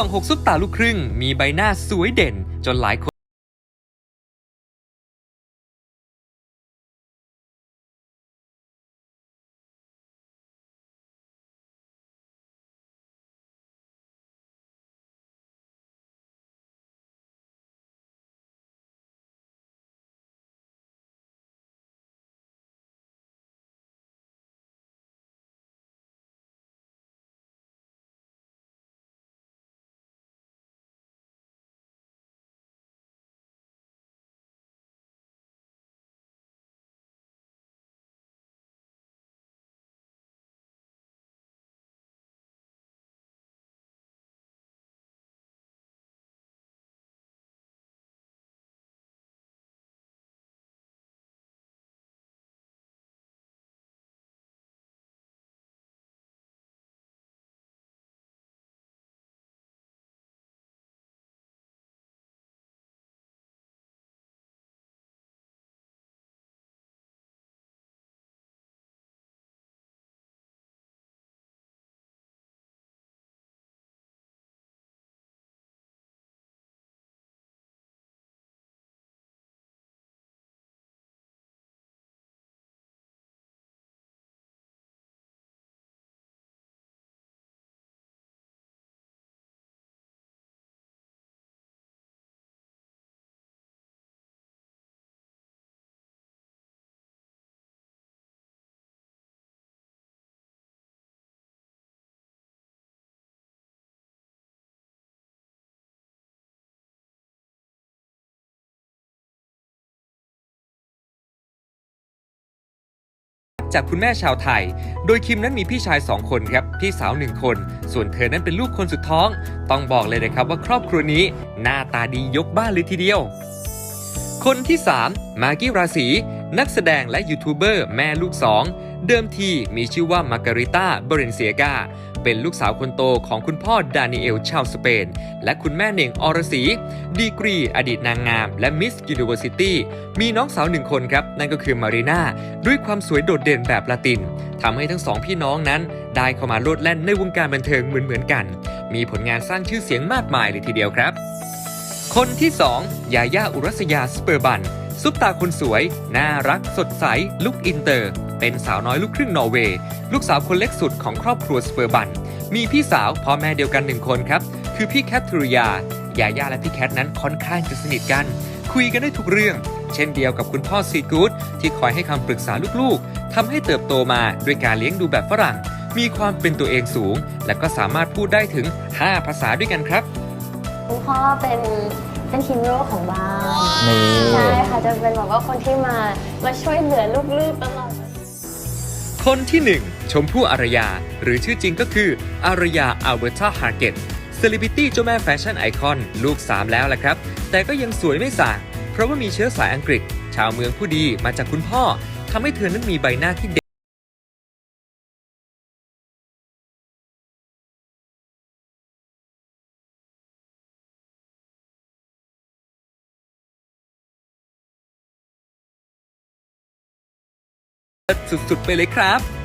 ส่องหกซุปตาลูกครึ่ง มีใบหน้าสวยเด่น จนหลายคน จากคุณแม่ชาวไทย โดยคิมนั้นมีพี่ชาย 2 คนครับ พี่สาว 1 คน ส่วนเธอนั้นเป็นลูกคนสุดท้อง ต้องบอกเลยนะครับว่าครอบครัวนี้ หน้าตาดียกบ้านเลยทีเดียว คนที่ 3 มากี้ราศีนักแสดงและยูทูบเบอร์แม่ลูกสอง เดิมทีมีชื่อว่ามาการิต้าเบรนเซียกาเป็นลูกสาวคนโตของคุณพ่อดานิเอลชาวสเปน และคุณแม่เน่งอรศีดีกรี อดีตนางงาม และมิสยูนิเวอร์ซิตี้มีน้องสาวหนึ่งคนครับ นั่นก็คือมารีนาด้วยความสวยโดดเด่นแบบละตินทำให้ทั้งสองพี่น้องนั้น ได้เข้ามาโลดแล่นในวงการบันเทิงเหมือนๆกัน มีผลงานสร้างชื่อเสียงมากมายเลยทีเดียวครับ คนที่2ยาย่าอุรัสยาสเปอร์บันซุปตาคนสวย น่ารักสดใส ลุกอินเตอร์ เป็นสาวน้อยลูกครึ่งนอร์เวย์ลูกสาวคนเล็กสุดของครอบครัวสเปอร์บัน มีพี่สาวพ่อแม่เดียวกันหนึ่งคนครับ คือพี่แคทธริยายาย่าและพี่แคทนั้นค่อนข้างจะสนิทกัน คุยกันได้ทุกเรื่อง เช่นเดียวกับคุณพ่อซีกูดที่คอยให้คำปรึกษาลูกๆทำให้เติบโตมาด้วยการเลี้ยงดูแบบฝรั่ง มีความเป็นตัวเองสูง และก็สามารถพูดได้ถึง 5 ภาษาด้วยกันครับคุณพ่อเป็นเป็นฮีโร่ของบ้านนี่ ใช่ค่ะจะเป็นแบบว่าคนที่มามาช่วยเหลือลูกๆตลอด คนที่ 1 ชมพู่อารยา หรือชื่อจริงก็คืออารยาอัลเบอร์ตาฮาร์เกตเซเลบริตี้เจ้าแม่แฟชั่นไอคอนลูก 3 แล้วแหละครับ แต่ก็ยังสวยไม่สางเพราะว่ามีเชื้อสายอังกฤษ ชาวเมืองผู้ดีมาจากคุณพ่อทำให้เธอนั้นมีใบหน้าที่เด็ก สุดๆไปเลยครับ